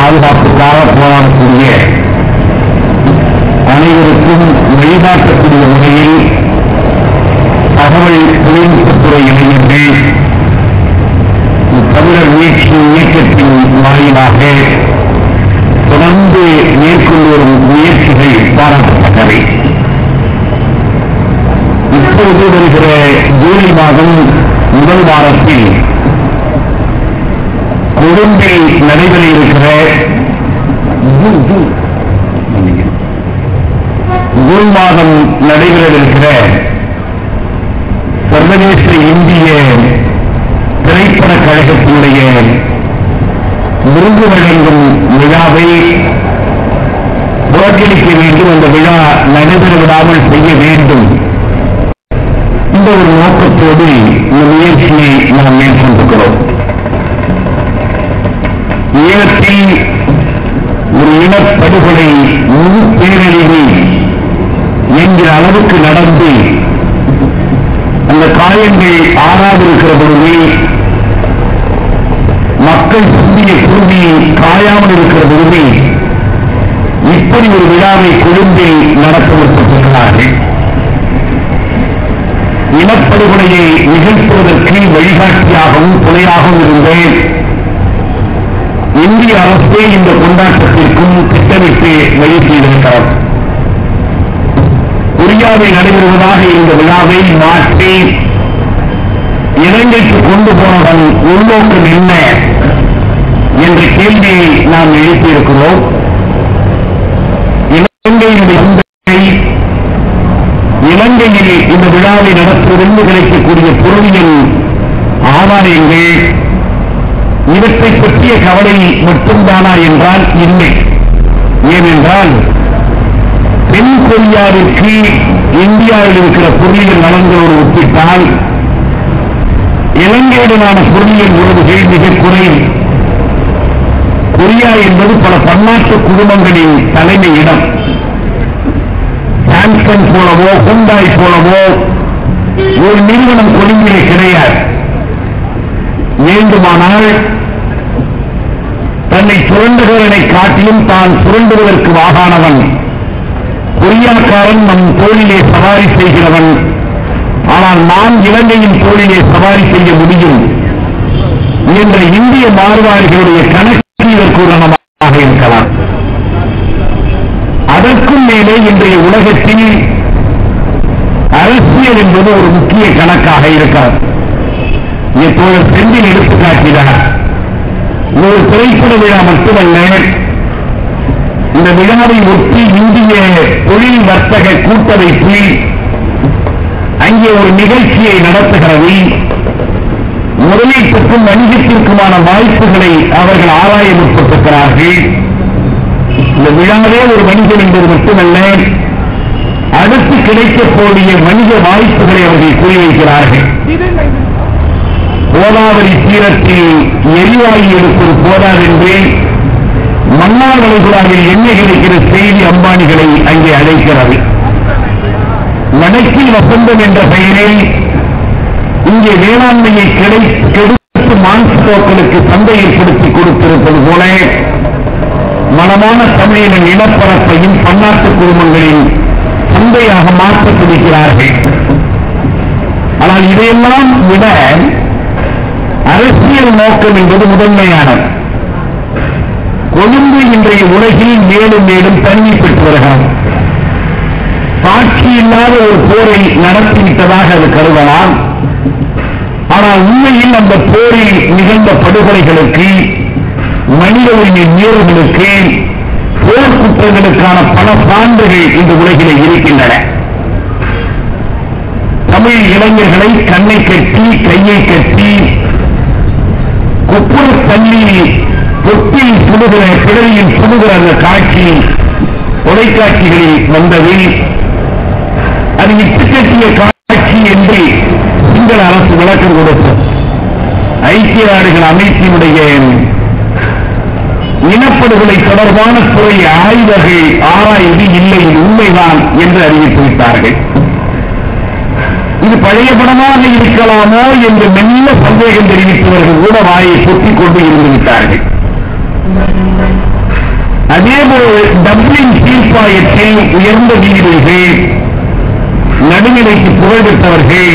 பாதுகாப்புக்காக போராடக்கூடிய அனைவருக்கும் வழிகாட்டக்கூடிய வகையில் தகவல் தொழில்நுட்பத்துறை இளைஞர்கள் தமிழர் மீட்சி இயக்கத்தின் வாயிலாக தொடர்ந்து மேற்கொண்டு வரும் முயற்சிகள் பாராட்டத்தக்கவை. இப்பொழுது வருகிற ஜூலை மாதம் முதல் வாரத்தில் கொழும்பில் நடைபெற இருக்கிற ஜூன், மாதம் நடைபெற மாதம் நடைபெறவிருக்கிற சர்வதேச இந்திய திரைப்பட கழகத்தினுடைய விருது வழங்கும் விழாவை புறக்கணிக்க வேண்டும் அந்த விழா நடைபெற விடாமல் செய்ய வேண்டும். இந்த ஒரு நோக்கத்தோடு இந்த முயற்சியை நாம் மேற்கொண்டிருக்கிறோம். ஈழத்தில் ஒரு இனப்படுகொலை முழு பேரழிவு என்கிற அளவுக்கு நடந்து அந்த காயங்கள் ஆறாது இருக்கிற பொழுது மக்கள் சிந்திய குருவி காயாமல் இருக்கிற பொழுது இப்படி ஒரு விழாவை கொழும்பில் நடத்த முற்பட்டிருக்கிறார்கள் இனப்படுகொலையை நிகழ்த்துவதற்கு வழிகாட்டியாகவும் துணையாகவும் இருந்தேன். இந்திய அரசே இந்த கொண்டாட்டத்திற்கும் திட்டமிட்டு வழி செய்திருக்கிறார். கொரியாவில் நடைபெறுவதாக இந்த விழாவை மாற்றி இலங்கைக்கு கொண்டு போனதன் உள்நோக்கம் என்ன என்ற கேள்வியை நாம் எழுப்பியிருக்கிறோம். இலங்கையினுடைய இலங்கையில் இந்த விழாவை நடத்துவதென்று கிடைக்கக்கூடிய பொருளியல் ஆதாரங்கள் இவற்றை பற்றிய கவலை மட்டும்தானா என்றால் இல்லை. ஏனென்றால் தென் கொரியாவிற்கு இந்தியாவில் இருக்கிற பொருளியல் நலன்களோடு ஒப்பிட்டால் இலங்கையுடனான பொருளியல் உறவுகள் மிக குறையும் கொரியா என்பது பல பன்னாட்டு குடும்பங்களின் தலைமை இடம் சாம்சங் போலவோ ஹுண்டாய் போலவோ ஒரு நிறுவனம் கொழும்பிலே கிடையாது. வேண்டுமானால் தன்னை சுரண்டுகிறவனை காட்டிலும் தான் சுரண்டுவதற்கு வாகானவன். கொரியாக்காரன் நம் தோளிலே சவாரி செய்கிறவன். ஆனால் நான் இலங்கையின் தோளிலே சவாரி செய்ய முடியும். என்ற இந்திய மாறுவாரிகளுடைய கணக்கு இதற்கு உதாரணமாக இருக்கலாம். அதற்கும் மேலே இன்றைய உலகத்தில் அரசியல் என்பது ஒரு முக்கிய கணக்காக இருக்கிறது இப்போது செந்தில் எடுத்து காட்டினார்? ஒரு திரைப்பட விழா மட்டுமல்ல இந்த விழாவை ஒட்டி இந்திய தொழில் வர்த்தக கூட்டமைப்பு அங்கே ஒரு நிகழ்ச்சியை நடத்துகிறது. முதலீட்டுக்கும் வணிகத்திற்குமான வாய்ப்புகளை அவர்கள் ஆராய முற்பட்டிருக்கிறார்கள் இந்த விழாவே ஒரு வணிகம் என்பது மட்டுமல்ல அடுத்து கிடைக்கக்கூடிய வணிக வாய்ப்புகளை அவர்கள் குறிவைக்கிறார்கள் கோதாவரி தீரத்தில் எரிவாயு எடுப்பது போதாதென்று மன்னார் வளைகுடாவில் எண்ணெய் கிடைக்கிற செய்தி அம்பானிகளை அங்கே அழைக்கிறது. வடக்கில் வசந்தம் என்ற பெயரில் இங்கே வேளாண்மையை கிடை கெடுத்து மான்ஸ்டோக்களுக்கு சந்தை கொடுத்து கொடுத்திருப்பது போல மனமான தமிழின் நிலப்பரப்பையும் பன்னாட்டு குடும்பங்களின் சந்தையாக மாற்ற துடிக்கிறார்கள் ஆனால் இதையெல்லாம் விட அரசியல் நோக்கம் என்பது முதன்மையானது. கொழும்பு இன்றைய உலகில் மேலும் மேலும் தண்ணி பெற்று வருகிறது. சாட்சி இல்லாத ஒரு போரை நடத்திவிட்டதாக அது கருதலாம். ஆனால் உண்மையில் அந்த போரில் நிகழ்ந்த படுகொலைகளுக்கு மனித உரிமை மீறல்களுக்கு போர் குற்றங்களுக்கான பல சான்றுகள் இந்த உலகிலே இருக்கின்றன. தமிழ் இளைஞர்களை கண்ணை கட்டி கையை கட்டி குப்புற தண்ணி தொட்டில் சுடுகிற பிடரியில் சுடுகிற அந்த காட்சி தொலைக்காட்சிகளில் வந்தது அது இட்டுக்கட்டிய காட்சி என்று சிங்கள அரசு விளக்கம் கொடுத்தது. ஐக்கிய நாடுகள் அமைப்பினுடைய இனப்படுகொலை தொடர்பான துறை ஆய்வர்கள் ஆராய்வு இல்லை உண்மைதான் என்று அறிவித்து விட்டார்கள் இது பழைய படமாக இருக்கலாமோ என்று மெல்ல சந்தேகம் தெரிவித்தவர்கள் கூட வாயை பொத்திக் கொண்டு இருந்துவிட்டார்கள் அதேபோல் டப்ளின் தீர்ப்பாயத்தில் உயர்ந்த நீதிபதிகள் நடுநிலைக்கு புகழ்பெற்றவர்கள்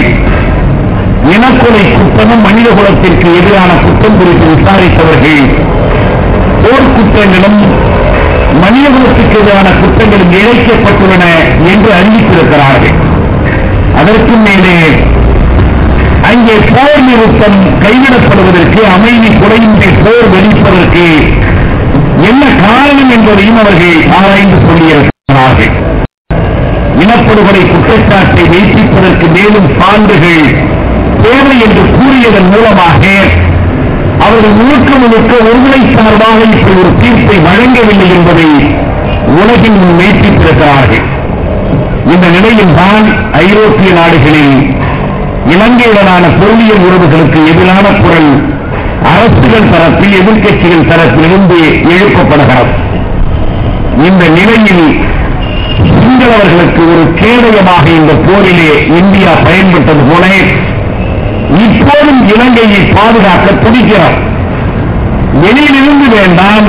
இனக்கொலை குற்றமும் மனித குலத்திற்கு எதிரான குற்றம் குறித்து விசாரித்தவர்கள் போர் குற்றங்களும் மனித குலத்துக்கு எதிரான குற்றங்களும் இழைக்கப்பட்டுள்ளன என்று அறிவித்திருக்கிறார்கள். அதற்கு மேலே அங்கே போர் நிறுத்தம் கைவிடப்படுவதற்கு அமைதி குறையின்றி போர் வெடிப்பதற்கு என்ன காரணம் என்பதையும் அவர்கள் ஆராய்ந்து சொல்லியிருக்கிறார்கள் இனப்படுகொலை குற்றச்சாட்டை வைப்பிப்பதற்கு மேலும் சான்றுகள் தேவை என்று கூறியதன் மூலமாக அவர்கள் முழுக்க முழுக்க ஒருமுறை சார்பாக இப்படி ஒரு தீர்ப்பை வழங்கவில்லை என்பதை உலகின் முன் இந்த நிலையில்தான் ஐரோப்பிய நாடுகளில் இலங்கையுடனான பொருளியல் உறவுகளுக்கு எதிரான குரல் அரசுகள் தரப்பில் எதிர்க்கட்சிகள் தரப்பிலிருந்து எழுப்பப்படுகிறது. இந்த நிலையில் சிங்களவர்களுக்கு ஒரு கேடயமாக இந்த போரிலே இந்தியா பயன்பட்டது போல இப்போதும் இலங்கையை பாதுகாக்க துடிக்கிறார் வெளியிலிருந்து வேண்டாம்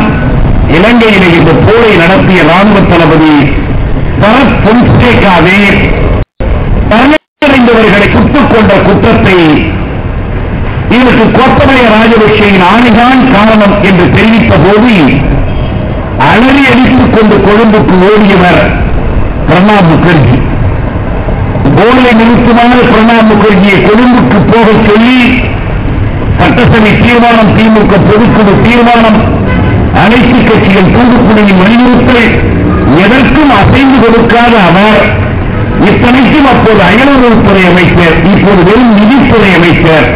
இலங்கையிலே இந்த போரை நடத்திய ராணுவ தளபதி சரத் பொன்சேகாவே தரணியடைந்தவர்களை சுட்டுக் கொண்ட குற்றத்தை இதற்கு கோத்தபய ராஜபக்சேயின் ஆணைதான் காரணம் என்று தெரிவித்த போது அலறி அடித்துக் கொண்டு கொழும்புக்கு ஓடியவர் பிரணாப் முகர்ஜி. போரை நிறுத்துமாறு பிரணாப் முகர்ஜியை கொழும்புக்கு போக சொல்லி சட்டசபை தீர்மானம் திமுக பொதுக்குழு தீர்மானம் அனைத்து கட்சிகள் தூதுக்குழுவின் வலியுறுத்தல் எதற்கும் அசைந்து கொடுக்காத அவர் இத்தனைக்கும் அப்போது அயலுறவுத்துறை அமைச்சர் இப்போது வெறும் நிதித்துறை அமைச்சர்.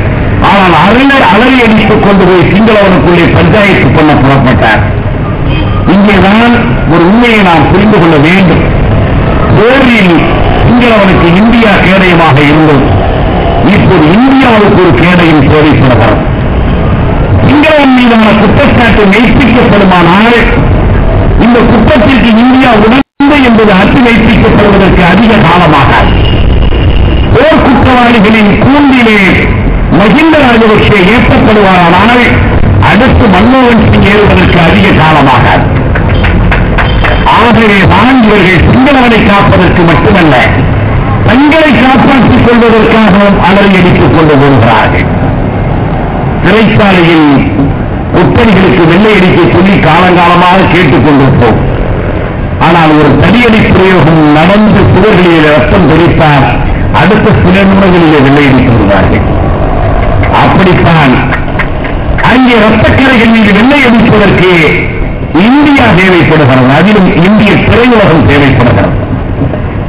ஆனால் அருளர் அலறி அடித்துக் கொண்டு போய் சிங்களவனுக்குள்ளே பஞ்சாயத்து பண்ண புறப்பட்டார். இங்கேதான் ஒரு உண்மையை நாம் புரிந்து கொள்ள வேண்டும். போரில் சிங்களவனுக்கு இந்தியா கேடயமாக இருந்தது. இப்போது இந்தியாவுக்கு ஒரு கேடயம் தேவைப்படுகிறது சிங்களவன் மீதான குற்றச்சாட்டு மெய்ப்பிக்கப்படுமானால் இந்த குற்றத்திற்கு இந்தியா உடன்பு என்பது அச்சு வைப்பிக்கப்படுவதற்கு அதிக காலமாக. போர் குற்றவாளிகளின் கூண்டிலே மஹிந்த ராஜபக்சே ஏற்றப்படுவாரானால் அடுத்து மன்மோகன் சிங் ஏறுவதற்கு அதிக காலமாக. ஆகவே தான் இவர்கள் சிங்களவனை காப்பதற்கு மட்டுமல்ல தங்களை காப்பாற்றிக் கொள்வதற்காகவும் அலறி அடித்துக் கொண்டு வருகிறார்கள். சிறைச்சாலையில் ஒப்பனிகளுக்கு வெள்ளை அடிக்க சொல்லி காலங்காலமாக கேட்டுக் கொண்டிருப்போம் ஆனால் ஒரு தடியடி பிரயோகம் நடந்து சுவர்களில் ரத்தம் தெரித்தால் அடுத்த சில நிமிடங்களிலே வெள்ளையடித்து விடுவார்கள். அப்படித்தான் அங்கே ரத்தக்கரைகள் மீது வெள்ளை அடிப்பதற்கு இந்தியா தேவைப்படுகிறது. அதிலும் இந்திய திரையுலகம் தேவைப்படுகிறது.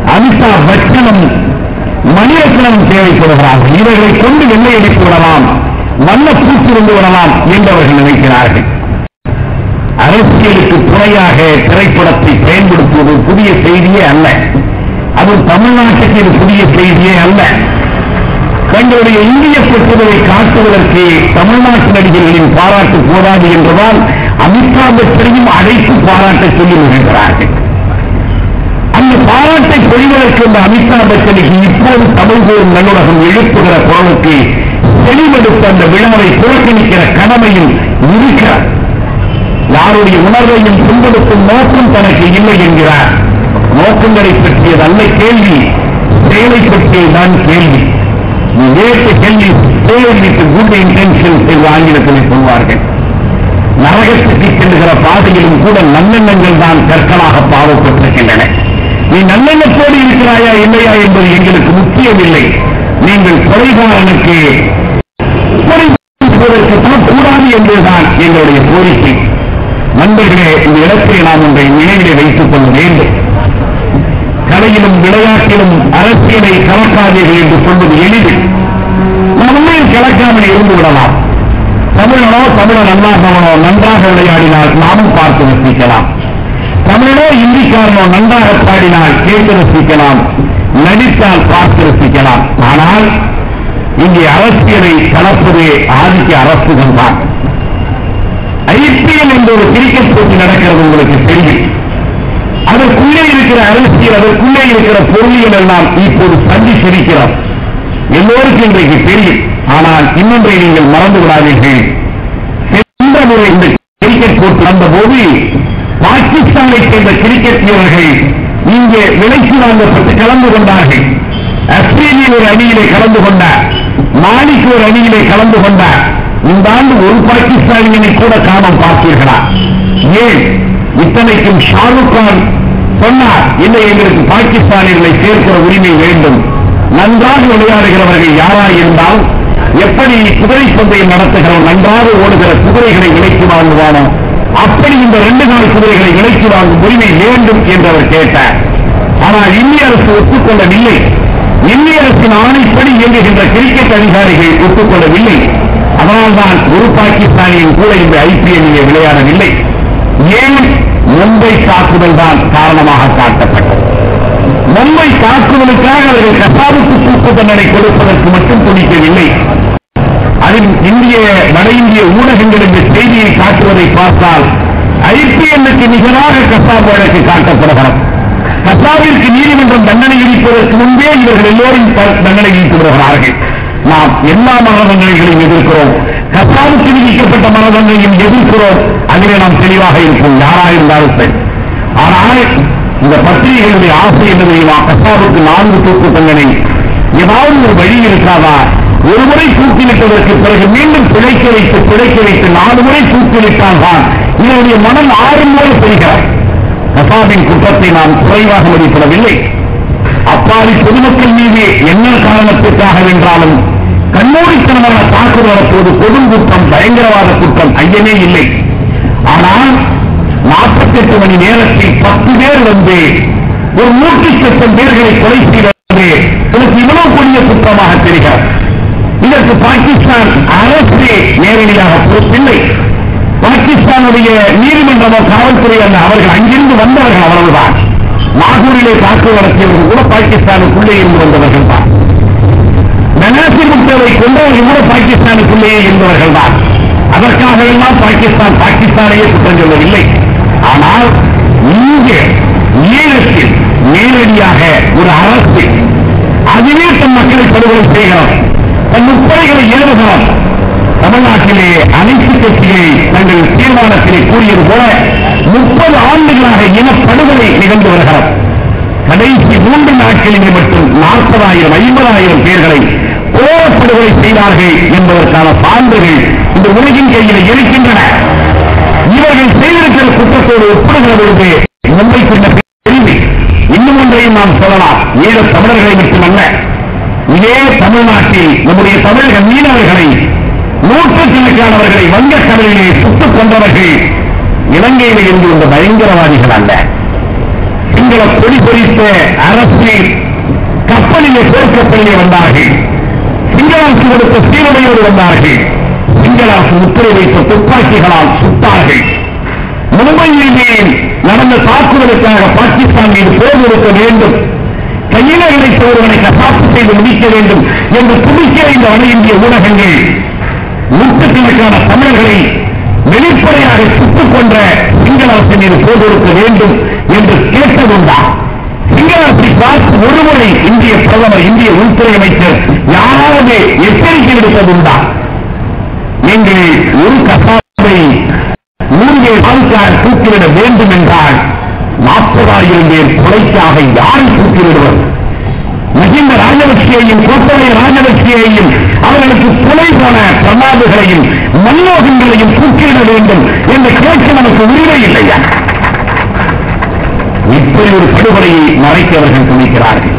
அமிதாப் பச்சனும் மணிரத்னம் தேவைப்படுகிறார்கள். இவர்களை கொண்டு வெள்ளையடித்து விடலாம். வண்ண பூச்சிருந்து விடலாம் என்று அவர்கள் நினைக்கிறார்கள். அரசியலுக்கு துணையாக திரைப்படத்தை பயன்படுத்துவது புதிய செய்தியே அல்ல. அது தமிழ்நாட்டுக்கு இது புதிய செய்தியே அல்ல. தங்களுடைய இந்திய பெற்றுவதை காட்டுவதற்கு தமிழ்நாட்டு நடிகர்களின் பாராட்டு போதாது என்றுதான் அமிதாப் பச்சனையும் அழைத்து பாராட்ட சொல்லி வருகிறார்கள் அந்த பாராட்டை பொழிவதற்கு இந்த அமிதாப் பச்சனுக்கு இப்போது தமிழ் போரும் நல்லுலகம் எழுப்புகிற குரலுக்கு தெளிவெடுத்த அந்த விழாவை புறக்கணிக்கிற கடமையும் இருக்கிறார். யாருடைய உணர்வையும் புண்படுத்தும் நோக்கம் தனக்கு இல்லை என்கிறார். நோக்கங்களை பற்றியது அல்ல கேள்வி. செயலை பற்றியதுதான் கேள்வி. நேற்று வேட்டு கேள்வி செயல் குட் இன்டென்ஷன் என்று ஆங்கிலத்தில் சொல்வார்கள். நரகத்துக்கு செல்லுகிற பாதையிலும் கூட நல்லெண்ணங்கள் தான் கற்களாக பாவப்பட்டிருக்கின்றன. நீ நல்லெண்ணத்தோடு இருக்கிறாயா இல்லையா என்பது எங்களுக்கு முக்கியமில்லை. நீங்கள் கொலைகாரனுக்கு கொலை செய்வதற்கு கூடாது என்பதுதான் எங்களுடைய கோரிக்கை. நண்பர்களே இந்த இடத்தில் நாம் ஒன்றை நினைவிலே வைத்துக் கொள்ள வேண்டும். கலையிலும் விளையாட்டிலும் அரசியலை கலக்காதீர்கள் என்று சொல்வது எளிது. நாம் உண்மையில் கலக்காமல் இருந்து விடலாம். தமிழனோ தமிழன் அண்ணாசவனோ நன்றாக விளையாடினால் நாமும் பார்த்து ரசிக்கலாம். தமிழனோ இந்திக்காரனோ நன்றாக பாடினால் கேட்டு ரசிக்கலாம். நடித்தால் பார்த்து ரசிக்கலாம். ஆனால் இங்கே அரசியலை கலப்பது ஆதிக்க அரசுகள் தான். ஐபிஎல் என்ற ஒரு கிரிக்கெட் போட்டி நடக்கிறது உங்களுக்கு தெரியும். அதற்குள்ளே இருக்கிற அரசியல் அதற்குள்ளே இருக்கிற பொருளியல் எல்லாம் இப்போது சந்தித்திருக்கிறோம் எல்லோருக்கும் இன்றைக்கு தெரியும். ஆனால் இன்னொன்றை நீங்கள் மறந்து விடாதீர்கள். சென்ற முறை இந்த கிரிக்கெட் போட்டி நடந்த போது பாகிஸ்தானை சேர்ந்த கிரிக்கெட் வீரர்கள் இங்கே விலைக்கு வாங்கப்பட்டு கலந்து கொண்டார்கள். அஸ்ரேலிய ஒரு அணியிலே கலந்து கொண்டார் மாலிக் ஒரு அணியிலே கலந்து கொண்டார் இந்த ஆண்டு ஒரு பாகிஸ்தானியனை கூட காணம் பார்த்தீர்களா? ஏன்? இத்தனைக்கும் ஷாருக் கான் சொன்னார் இல்லை எங்களுக்கு பாகிஸ்தானியர்களை சேர்க்கிற உரிமை வேண்டும். நன்றாக விளையாடுகிறவர்கள் யாரா இருந்தால் எப்படி குதிரை பந்தயம் நடத்துகிறோம் நன்றாக ஓடுகிற குதிரைகளை விலைக்கு வாங்குவானோ அப்படி இந்த ரெண்டு நாள் குதிரைகளை விலைக்கு வாங்கும் உரிமை வேண்டும் என்று அவர் கேட்டார். ஆனால் இந்திய அரசு ஒப்புக்கொள்ளவில்லை. இந்திய அரசின் ஆணைப்படி இயங்குகின்ற கிரிக்கெட் அதிகாரிகள் ஒத்துக்கொள்ளவில்லை அதனால்தான் ஒரு பாகிஸ்தானியின் கூட இந்த ஐபிஎல்லிலே விளையாடவில்லை. ஏன்? மும்பை தாக்குதல் தான் காரணமாக காட்டப்பட்டது. மும்பை தாக்குதலுக்காக அவர்கள் கசாவுக்கு தூக்கு தண்டனை கொடுப்பதற்கு மட்டும் துணிக்கவில்லை. அதில் இந்திய வட இந்திய ஊடகங்கள் இந்த செய்தியை காட்டுவதை பார்த்தால் ஐபிஎல்லுக்கு நிகராக கசாப் வழக்கு காட்டப்படுகிறது. கசாவிற்கு நீதிமன்றம் தண்டனை விதிப்பதற்கு முன்பே இவர்கள் எல்லோரும் தண்டனை விதித்து வருகிறார்கள். நாம் எல்லா மரணங்களையும் எதிர்க்கிறோம். கத்தாவுக்கு விதிக்கப்பட்ட மரணங்களையும் எதிர்க்கிறோம். அதிலே நாம் தெளிவாக இருப்போம் யாராயிருந்தாலும் சரி. ஆனால் இந்த பத்திரிகைகளுடைய ஆசை என்ன தெரியுமா? கத்தாவுக்கு நான்கு தூக்கு தண்டனை. ஏதாவது ஒரு வழி இருக்காதா ஒரு முறை தூக்கிலிட்டதற்கு பிறகு மீண்டும் பிழைக்க வைத்து பிழைக்க வைத்து நாலு முறை தூக்கிலிட்டால் தான். இதனுடைய மனம் ஆறும் போல பெறுகிறார். கசாபின் குற்றத்தை நாம் குறைவாக மதிப்பிடவில்லை. அப்பாவி பொதுமக்கள் மீது என்ன காரணத்திற்காக வென்றாலும் கண்ணோடித்தனமான தாக்குதல் வரப்போது கொடும் குற்றம் பயங்கரவாத குற்றம் ஐயமே இல்லை. ஆனால் நாற்பத்தெட்டு மணி நேரத்தில் பத்து பேர் வந்து ஒரு நூற்றி லட்சம் பேர்களை கொலை செய்வது எனக்கு இவ்வளவு கொடிய குற்றமாக தெரிகிறது. இதற்கு பாகிஸ்தான் அரசு நேரடியாக பொறுப்பில்லை. பாகிஸ்தானுடைய நீதிமன்றமோ காவல்துறை அல்ல அவர்கள் அங்கிருந்து வந்தவர்கள் அவ்வளவுதான். நாகூரிலே தாக்குதல் நடத்தியவர்கள் கூட பாகிஸ்தானுக்குள்ளே இருந்து வந்தவர்கள் தான். நனாசிர் முக்தவை கொண்டவர்கள் கூட பாகிஸ்தானுக்குள்ளேயே இருந்தவர்கள் தான். அதற்காக எல்லாம் பாகிஸ்தான் பாகிஸ்தானையே குற்றம் சொல்லவில்லை. ஆனால் இங்கே ஈழத்தில் நேரடியாக ஒரு அரசு அதுவே தன் மக்களை படுகொலை செய்கிறோம். தன் முப்படைகளை ஏவுகிறோம். தமிழ்நாட்டிலே அனைத்து கட்சிகளை தங்கள் தீர்மானத்திலே கூறியது போல முப்பது ஆண்டுகளாக இனப்படுகொலை நிகழ்ந்து வருகிறது. கடைசி மூன்று நாட்களிலே மட்டும் நாற்பதாயிரம் ஐம்பதாயிரம் பேர்களை கோரப்படுகொலை செய்தார்கள் என்பதற்கான சான்றுகள் இந்த உலகின் கையில் இருக்கின்றன. இவர்கள் செய்திருக்கிற குற்றத்தோடு ஒப்பிடுகிற பொழுது மும்பை கொண்ட இன்னும் ஒன்றையும் நாம் சொல்லலாம். ஈழத் தமிழர்களை மட்டுமல்ல. இதே தமிழ்நாட்டில் நம்முடைய தமிழக மீனவர்களை நூற்றுக்கணக்கானவர்களை வங்கக் கடலிலே சுட்டுக் கொண்டவர்கள் இலங்கையில் இருந்து வந்த பயங்கரவாதிகள் அல்ல. சிங்கள கொடி பொறித்த அரசு கப்பலிலே போர்க்கப்பலிலே வந்தார்கள். சிங்கள அரசு கொடுத்த சீருடையோடு வந்தார்கள். சிங்கள அரசு முத்திரை வைத்த துப்பாக்கிகளால் சுட்டார்கள். மும்பையிலே நடந்த தாக்குதலுக்காக பாகிஸ்தான் மீது போர் கொடுக்க வேண்டும். கையில இணைத்த ஒருவனை கசாப்பு செய்து முடிக்க வேண்டும் என்று துடிக்கிற இந்த வட இந்திய ஊடகங்கள் நூற்றுக்கணக்கான தமிழர்களை வெளிப்படையாக சுட்டுக் கொன்ற சிங்கள அரசு மீது போர் கொடுக்க வேண்டும் என்று கேட்டதுண்டா. சிங்களரசை பார்த்து ஒருமுறை இந்திய பிரதமர் இந்திய உள்துறை அமைச்சர் யாராவது எச்சரிக்கை விடுத்ததுண்டா. நீங்கள் ஒரு கசாப்பை மூன்று வாழ்க்கார் தூக்கிவிட வேண்டும் என்றால் நாற்பதாயிரம் பேர் கொலைக்காக யாரை தூக்கிவிடுவது மஹிந்த ராஜபக்சியையும் கோத்தபய ராஜபக்சியையும் அவர்களுக்கு கொலை போன பிரமாதுகளையும் மன்மோகன்களையும் தூக்கிவிட வேண்டும் என்ற கேட்க நமக்கு உரிமை இல்லையா? இப்படி ஒரு படுகொலையை மறைக்க அவர்கள் துணிக்கிறார்கள்.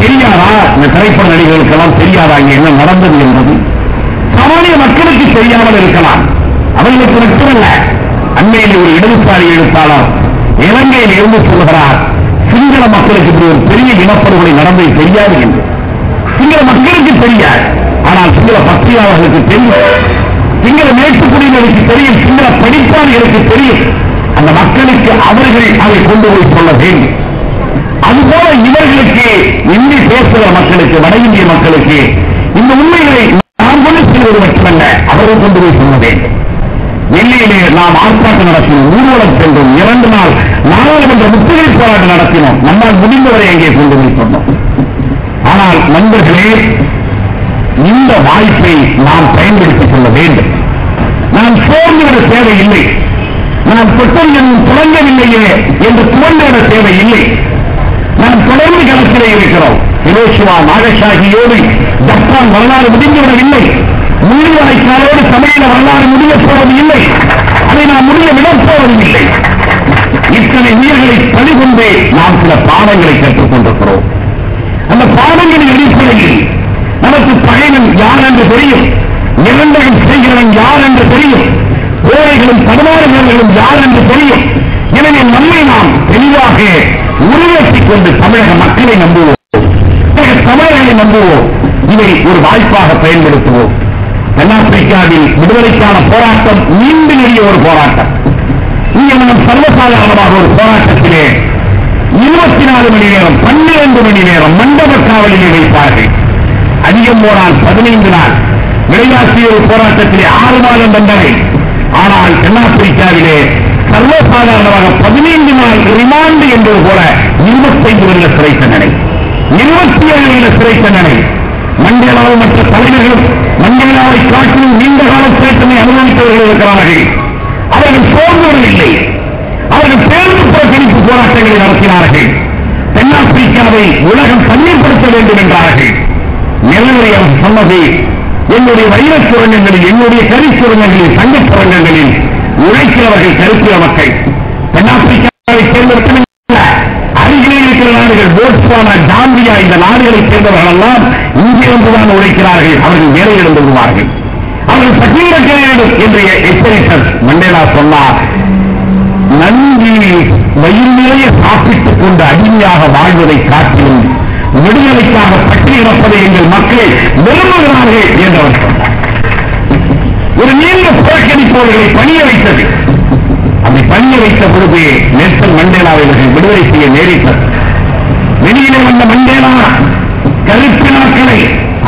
தெரியாதா? இந்த திரைப்பட நடிகர்களுக்கெல்லாம் தெரியாதா? இங்க என்ன நடந்தது என்பது? சாமானிய மக்களுக்கு தெரியாமல் இருக்கலாம். அவர்களுக்கு மட்டுமல்ல அண்மையில் ஒரு இடதுசாரி எழுத்தாளர் இலங்கையில் இருந்து சொல்கிறார் சிங்கள மக்களுக்கு இப்படி ஒரு பெரிய இனப்படுகொலை நடந்தது தெரியாது என்று. சிங்கள மக்களுக்கு தெரியாது. ஆனால் சிங்கள பத்திரிகையாளர்களுக்கு தெரியும். சிங்கள மேற்குடியினருக்கு தெரியும். சிங்கள படிப்பாளர்களுக்கு தெரியும். அந்த மக்களுக்கு அவர்கள் அதை கொண்டு போய் சொல்ல வேண்டும். அதுபோல இவர்களுக்கு இந்தி பேசுகிற மக்களுக்கு வட இந்திய மக்களுக்கு இந்த உண்மைகளை நான் கொண்டு செல்வது மட்டுமல்ல அவர்கள் கொண்டு போய் சொல்ல வேண்டும். டெல்லியிலே நாம் ஆர்ப்பாட்டம் நடத்தினோம். ஊர்வலம் சென்றோம். இரண்டு நாள் நாடாளுமன்ற முற்றுகை போராட்டம் நடத்தினோம். நம்மால் முடிந்தவரை அங்கே கொண்டு போய் சொன்னோம் ஆனால் நண்பர்களே இந்த வாய்ப்பை நாம் பயன்படுத்திக் கொள்ள வேண்டும். நாம் சோர்ந்துவிட தேவையில்லை. நாம் என்னும் தொடங்கவில்லையே என்று துவண்டுவிட தேவையில்லை. நாம் தொடர்ந்து களத்திலே இருக்கிறோம். ஹிரோஷிமா நாகசாகியோடு ஜப்பான் வரலாறு முடிந்துவிடவில்லை. முள்ளிவாய்க்காலோடு சமையல வரலாறு முடிய போவது இல்லை. அதை நாம் முடிய விடப் போவதும் இல்லை. இத்தனை உயிர்களை பணிகொண்டே நாம் சில பாடங்களை கற்றுக் கொண்டிருக்கிறோம். அந்த பாடங்களின் அடிப்படையில் நமக்கு பயணம் யார் என்று தெரியும். நிரந்தரம் செய்கிறவன் யார் என்று தெரியும். கோழைகளும் பதினாறுகளும் யார் என்று தெரியும். எனவே நம்மை நாம் தெளிவாக உருவாக்கிக் கொண்டு தமிழக மக்களை நம்புவோம். தமிழர்களை நம்புவோம். இதை ஒரு வாய்ப்பாக பயன்படுத்துவோம். தென்னாப்பிரிக்காவில் விடுதலைக்கான போராட்டம் நீண்டு நெறிய ஒரு போராட்டம். இங்கே சர்வசாதாரணமாக ஒரு போராட்டத்திலே இருபத்தி நாலு மணி நேரம் பன்னிரண்டு மணி நேரம் மண்டப காவலிலே வைப்பார்கள் அதிகம் போனால் பதினைந்து நாள். விளையாசிரியர் போராட்டத்திலே ஆறு மாதம் தண்டனை ஆனால் தென்னாப்பிரிக்காவிலே சர்வசாதாரணமாக பதினைந்து நாள் ரிமாண்டு என்பது போல இருபத்தைந்து வருட சிறை தண்டனை. இருபத்தி ஏழு வருட சிறை தண்டனை. மண்டேலாவும் மற்ற தலைவர்களும் மண்டேலாவை காட்டிலும் நீண்ட கால சிறை தண்டனை அனுபவித்தவர்கள் இருக்கிறார்கள். அவர்கள் சோர்ந்தவர்கள் அவர்கள் பேருந்து புறக்கணிப்பு போராட்டங்களை நடத்தினார்கள். தென்னாப்பிரிக்காவை உலகம் தண்ணீர்படுத்த வேண்டும் என்றார்கள். நிலவரை அவர் சொன்னது என்னுடைய வைரச் சுரங்கங்களில் என்னுடைய கரி சுரங்கங்களில் தங்க சுரங்கங்களில் உழைக்கிறவர்கள் கருத்திய மக்கள். தென்னாப்பிரிக்காவை சேர்ந்தவர்கள் அருகிலே இருக்கிற நாடுகள் போட்ஸ்வானா ஜாம்பியா இந்த நாடுகளை சேர்ந்தவர்கள் எல்லாம் இங்கிருந்துதான் உழைக்கிறார்கள். அவர்கள் வேலை இழந்து விடுவார்கள் அவர்கள் சட்டீரக்க வேண்டும் என்று எச்சரித்தர் மண்டேலா சொன்னார். நன்றி வயிறு நிறைய சாப்பிட்டுக் கொண்டு அடிமையாக வாழ்வதை காட்டிலும் விடுதலைக்காக பட்டியலிடப்பதை எங்கள் மக்கள் விரும்புகிறார்கள் என்று அவர் சொன்னார். ஒரு நீண்ட புறக்கணிப்பவர்களை பணிய வைத்தது. அப்படி பணிய வைத்த பொழுது நெல்சன் மண்டேலா இவர்கள் விடுதலை செய்ய நேரிட்டார் வெளியிலே வந்த மண்டேலா கருப்பினாக்களை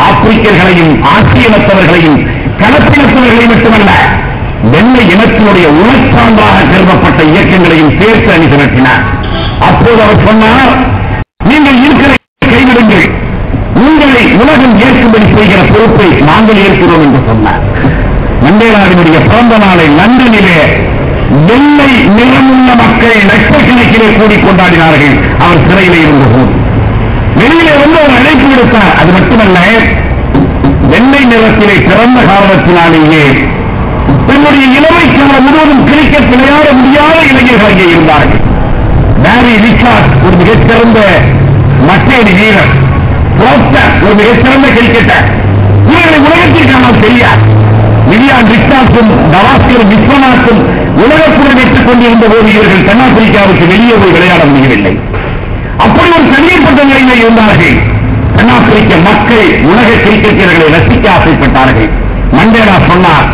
ஆப்பிரிக்கர்களையும் ஆசியமத்தவர்களையும் கலப்பினத்தவர்களையும் மட்டுமல்ல வெள்ளை இனத்தினுடைய உணர்ச்சான்றாக கருதப்பட்ட இயக்கங்களையும் சேர்த்து அணி திரட்டினார் அப்போது அவர் சொன்னார் நீங்கள் இருக்கிற கைவிடுங்கள். உங்களை உலகம் ஏற்கும்படி செய்கிற பொறுப்பை நாங்கள் ஏற்கிறோம் என்று சொன்னார். மண்டேலாவினுடைய பிறந்த நாளை லண்டனிலே வெள்ளை நிறமுள்ள மக்கள் லட்சக்கணக்கிலே கூடி கொண்டாடினார்கள். அவர் சிறையிலே இருந்தபோது. வெளியிலே வந்து ஒரு அழைப்பு விடுத்தார் அது மட்டுமல்ல வெள்ளை நிறத்திலே பிறந்த காரணத்தினாலேயே தன்னுடைய இளமை காலம் முழுவதும் கிரிக்கெட் விளையாட முடியாத இளைஞர்கள் அங்கே இருந்தார்கள். பேரி ரிச்சார்ட் ஒரு மிகச்சிறந்த மட்டேடி வீரர். புரோக்டர் ஒரு மிகச்சிறந்த கிரிக்கெட்டர் இவர்களை உலகத்திற்கு நாம் தெரியாது. விலியான் ரிச்சார்ட்ஸும் கவாஸ்கரும் விஸ்வநாத்தும் உலகப்புறம் வெற்றுக் கொண்டிருந்த போது இவர்கள் தென்னாப்பிரிக்காவுக்கு வெளியே போய் விளையாட முடியவில்லை. அப்படி ஒரு தனியப்பட்ட நிலையில இருந்தார்கள். தென்னாப்பிரிக்க மக்கள் உலக கிரிக்கெட் வீரர்களை ரசிக்க ஆசைப்பட்டார்கள். மண்டேலா சொன்னார்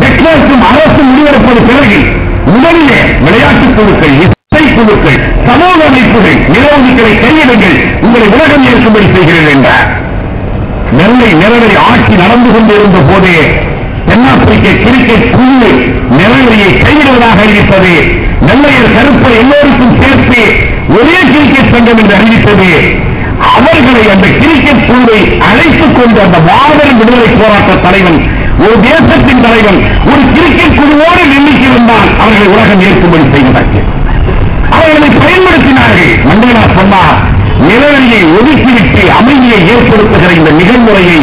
டெக்லர்ஸும் அரசும் முடிவெடுப்பது பிறகு முதலிலே விளையாட்டுக் குழுக்கள் இசை குழுக்கள் சமூக அமைப்புகள் நிலவுகளை கையிடுங்கள் உங்களை உலகம் ஏற்கும்படி செய்கிறது என்றார். நெல்லை நிறவரி ஆட்சி நடந்து கொண்டிருந்த போதே தென்னாப்பிரிக்க கிரிக்கெட் குழு நிறவரியை கைவிடுவதாக அறிவித்தது நெல்லையில் கருப்பை எல்லோருக்கும் சேர்த்து ஒரே கிரிக்கெட் சங்கம் என்று அறிவித்தது. அவர்களை அந்த கிரிக்கெட் குழுவை அழைத்துக் கொண்டு அந்த மாபெரும் விடுதலை போராட்ட தலைவன் ஒரு தேசத்தின் தலைவன் ஒரு கிரிக்கெட் குழுவோடு எண்ணிக்கிருந்தால் அவர்கள் உலகம் ஏற்கும்படி செய்கிறார்கள் அவர்களை பயன்படுத்தினார்கள். மண்டேலா சொன்னார் நிலவரியை ஒதுக்கிவிட்டு அமைதியை ஏற்படுத்துகிற இந்த நிகழ்முறையை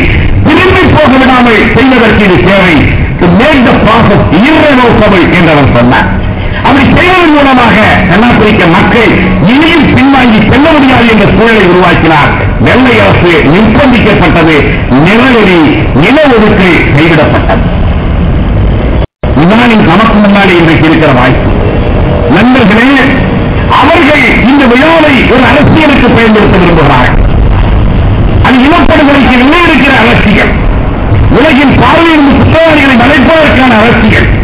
திரும்பி போக விடாமல் செய்வதற்கு இது தேவை. To make the process என்று அவர் சொன்னார். அப்படி செய்வதன் மூலமாக தென்னாப்பிரிக்க மக்கள் இனியும் பின்வாங்கி செல்ல முடியாது என்ற சூழலை உருவாக்கினார். வெள்ளை அரசு நிர்பந்திக்கப்பட்டது. நிலவரி நில ஒதுக்கு கைவிடப்பட்டது. இதுதான் நமக்கு முன்னாடி இன்றைக்கு இருக்கிற வாய்ப்பு. நண்பர்களே அவர்கள் இந்த விழாவை ஒரு அரசியலுக்கு பயன்படுத்த விரும்புகிறார்கள். அது இனப்படுகொலைக்கு உள்ளே இருக்கிற அரசியல். உலகின் பார்வையின் குற்றவாளிகளை மறைப்பதற்கான அரசியல்.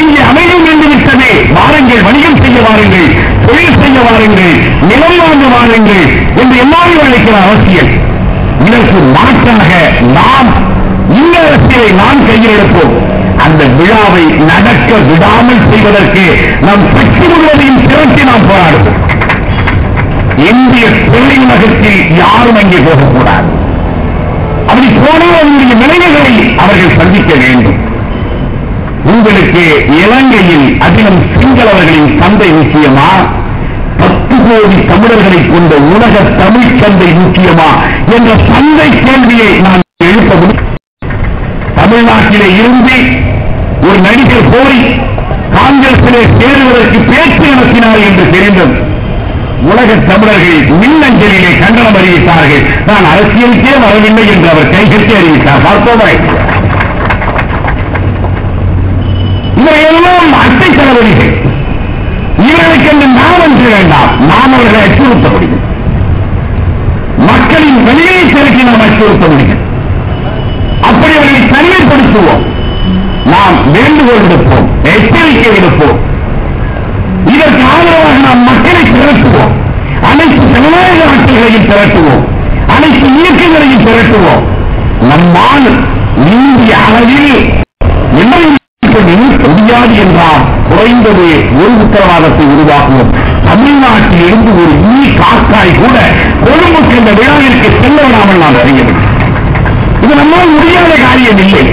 இங்கே அமைதியும் நின்று விட்டதே வாருங்கள் வணிகம் செய்ய வாருங்கள் தொழில் செய்ய வாருங்கள் நிலம் வாங்க வாருங்கள் என்று எல்லாரும் அழைக்கிற அவசியம். இதற்கு மாற்றாக நாம் இந்த அரசியலை நாம் கையில் எடுப்போம் அந்த விழாவை நடக்க விடாமல் செய்வதற்கு நம் சக்தி முழுவதையும் திரட்டி நாம் போராடுவோம். இந்திய தொழிலுலகத்தில் யாரும் அங்கே போகக்கூடாது. அப்படி போனால் அவருடைய விளைவுகளை அவர்கள் சந்திக்க வேண்டும். உங்களுக்கு இலங்கையில் அதிலும் சிங்களவர்களின் சந்தை முக்கியமா? பத்து கோடி தமிழர்களை கொண்ட உலக தமிழ் சந்தை முக்கியமா? என்ற சந்தை கேள்வியை நான் எழுப்ப தமிழ்நாட்டிலே இருந்து ஒரு நடிகர் போய் காங்கிரசிலே சேருவதற்கு பேச்சு நடத்தினார் என்று தெரிந்தது. உலக தமிழர்கள் மின்னஞ்சலிலே கண்டனம் அறிவித்தார்கள். நான் அரசியலுக்கே வரவில்லை என்று அவர் கைகட்டி அறிவித்தார். பார்த்தோமா இவையெல்லாம் அட்டை செலவழிகள். இவர்களுக்கு என்று நாம் என்று வேண்டாம். நாம் அவர்களை அச்சுறுத்த முடியும் மக்களின் வெளியை திரட்டி நாம் அச்சுறுத்த முடியும் அப்படி அவர்களை தனிமைப்படுத்துவோம். நாம் வேண்டுகோள் விடுப்போம். எச்சரிக்கை விடுப்போம். இதற்கு ஆதரவாக நாம் மக்களை திரட்டுவோம். அனைத்து ஜனநாயக ஆட்சிகளையும் திரட்டுவோம். அனைத்து இயக்கங்களையும் திரட்டுவோம். நம்மால் இந்திய அளவில் என்ன நிறுத்த முடியாது என்றால் குறைந்தது ஒரு உத்தரவாதத்தை உருவாக்குவோம். தமிழ்நாட்டில் இருந்து ஒரு ஈ காக்காய் கூட கொழும்புக்கு இந்த விழாவிற்கு செல்ல விடாமல் நாம் செய்ய இது நம்மால் முடியாத காரியம் இல்லை.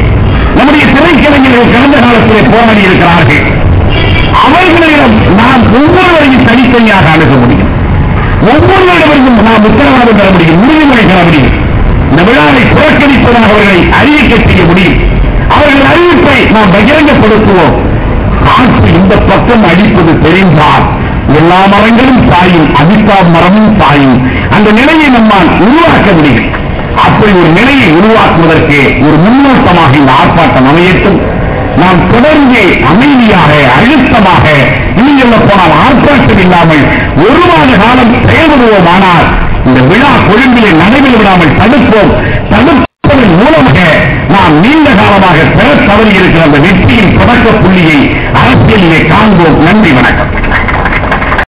நம்முடைய திரைக்கலைஞர்கள் கடந்த காலத்திலே போராடி இருக்கிறார்கள். அவர்களிடம் நாம் ஒவ்வொருவரையும் தனித்தனியாக அணுக முடியும். ஒவ்வொருவரிடமிருந்தும் நாம் உத்தரவாதம் பெற முடியும் உறுதிமொழி பெற முடியும். இந்த விழாவை புறக்கணிப்பதாக அவர்களை அறிவிக்க செய்ய முடியும். அவர்கள் அறிவிப்பை நாம் பகிரங்கப்படுத்துவோம். காற்று இந்த பக்கம் அடிப்பது தெரிந்தால் எல்லா மரங்களும் சாயும் அமிதாப் மரமும் சாயும். அந்த நிலையை நம்மால் உருவாக்க முடியும். அப்படி ஒரு நிலையை உருவாக்குவதற்கு ஒரு முன்னோட்டமாக இந்த ஆர்ப்பாட்டம் அமையட்டும். நாம் தொடர்ந்து அமைதியாக அழுத்தமாக இனியுள்ள போனால் ஆர்ப்பாட்டம் இல்லாமல் ஒரு மாத காலம் செயல்படுவோமானால் இந்த விழா கொழும்பிலே நடைபெற விடாமல் தடுப்போம். தடுப்பதன் மூலமாக நாம் நீண்ட காலமாக பெற தவறி இருக்கிற அந்த வெற்றியின் தொடக்க புள்ளியை அரசியலிலே காண்போம். நன்றி வணக்கம்.